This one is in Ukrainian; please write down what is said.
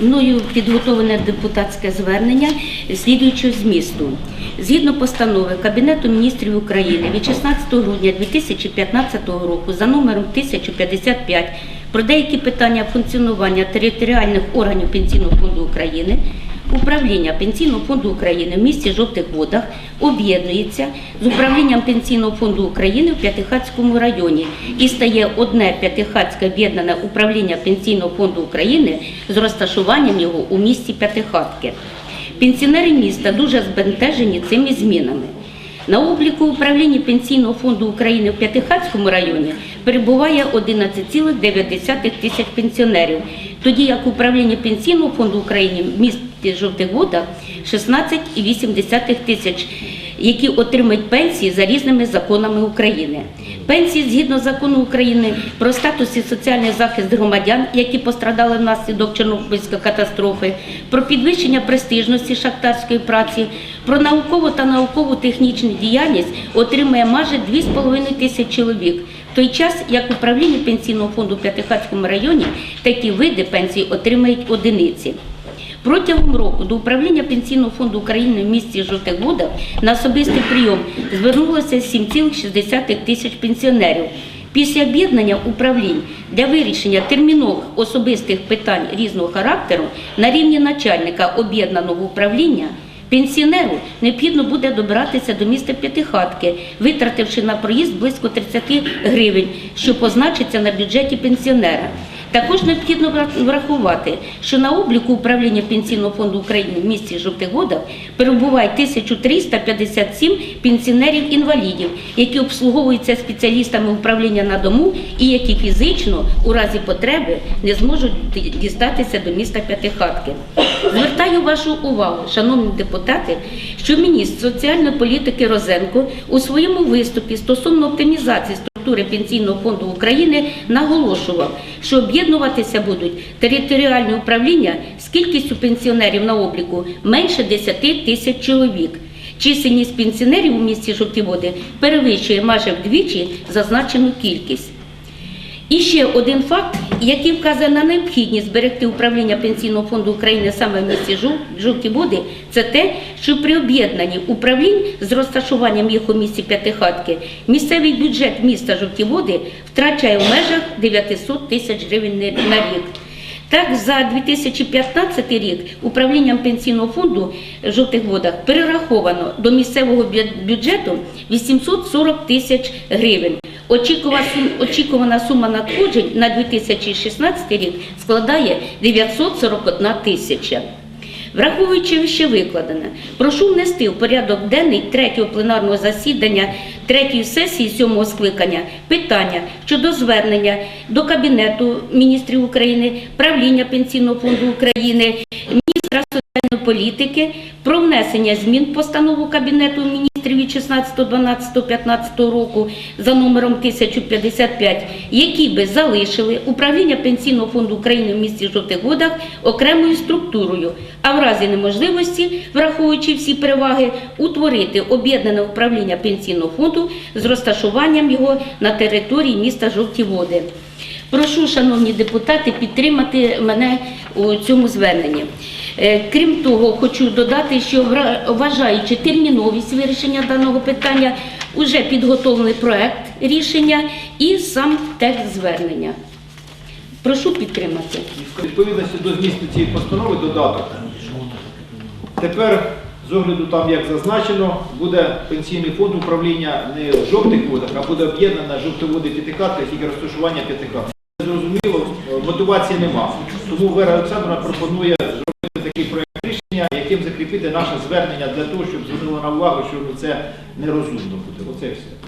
мною підготовлене депутатське звернення слідуючого змісту. Згідно постанови Кабінету міністрів України від 16 грудня 2015 року за номером 1055 про деякі питання функціонування територіальних органів Пенсійного фонду України Управління Пенсійного фонду України в місті Жовтих Водах об'єднується з управлінням Пенсійного фонду України в П'ятихатському районі і стає одне П'ятихатське об'єднане управління Пенсійного фонду України з розташуванням його у місті П'ятихатки. Пенсіонери міста дуже збентежені цими змінами. На обліку управління Пенсійного фонду України в П'ятихатському районі перебуває 11,9 тисяч пенсіонерів, тоді як управління Пенсійного фонду України в місті Жовтих Водах 16,8 тисяч, які отримують пенсії за різними законами України. Пенсії згідно закону України про статус і соціальний захист громадян, які пострадали внаслідок Чорнобильської катастрофи, про підвищення престижності шахтарської праці, про наукову та науково-технічну діяльність отримує майже 2,5 тисячі чоловік. В той час, як управління Пенсійного фонду в П'ятихатському районі, такі види пенсій отримають одиниці. Протягом року до управління Пенсійного фонду України в місті Жовтих Водах на особистий прийом звернулося 7,6 тисяч пенсіонерів. Після об'єднання управлінь для вирішення термінових особистих питань різного характеру на рівні начальника об'єднаного управління пенсіонеру необхідно буде добиратися до міста П'ятихатки, витративши на проїзд близько 30 гривень, що позначиться на бюджеті пенсіонера. Також необхідно врахувати, що на обліку управління Пенсійного фонду України в місті Жовтих Водах перебуває 1357 пенсіонерів-інвалідів, які обслуговуються спеціалістами управління на дому і які фізично у разі потреби не зможуть дістатися до міста П'ятихатки. Звертаю вашу увагу, шановні депутати, що міністр соціальної політики Розенко у своєму виступі стосовно оптимізації структури Пенсійного фонду України наголошував, що об'єднуватися будуть територіальні управління з кількістю пенсіонерів на обліку менше 10 тисяч чоловік. Чисельність пенсіонерів у місті Жовтіводи перевищує майже вдвічі зазначену кількість. І ще один факт, який вказує на необхідність зберегти управління Пенсійного фонду України саме в місті Жов- Жовті Води, це те, що при об'єднанні управлінь з розташуванням їх у місті П'ятихатки місцевий бюджет міста Жовті Води втрачає в межах 900 тисяч гривень на рік. Так, за 2015 рік управлінням пенсійного фонду в жовтих водах перераховано до місцевого бюджету 840 тисяч гривень. Очікувана сума надходжень на 2016 рік складає 941 тисяча. Враховуючи ще викладене, прошу внести в порядок денний третього пленарного засідання третьої сесії сьомого скликання питання щодо звернення до Кабінету міністрів України, правління Пенсійного фонду України, міністра соціальної політики про внесення змін в постанову Кабінету міністрів від 16.12.15 року за номером 1055, які би залишили управління Пенсійного фонду України в місті Жовтих Водах окремою структурою, а в разі неможливості, враховуючи всі переваги, утворити об'єднане управління Пенсійного фонду з розташуванням його на території міста Жовті Води. Прошу, шановні депутати, підтримати мене у цьому зверненні. Е, Крім того, хочу додати, що вважаючи терміновість вирішення даного питання, вже підготовлений проект рішення і сам текст звернення. Прошу підтримати. Відповідності до змісту цієї постанови додаток. Тепер, з огляду там, як зазначено, буде пенсійний фонд управління не в жовтих водах, а буде об'єднана жовтоводи п'ятихатка, тільки розташування п'ятихатки. Зрозуміло, мотивації нема. Тому Вера Олександровна пропонує такий проект рішення, яким закріпити наше звернення для того, щоб звернуло на увагу, що це нерозумно буде. Оце все.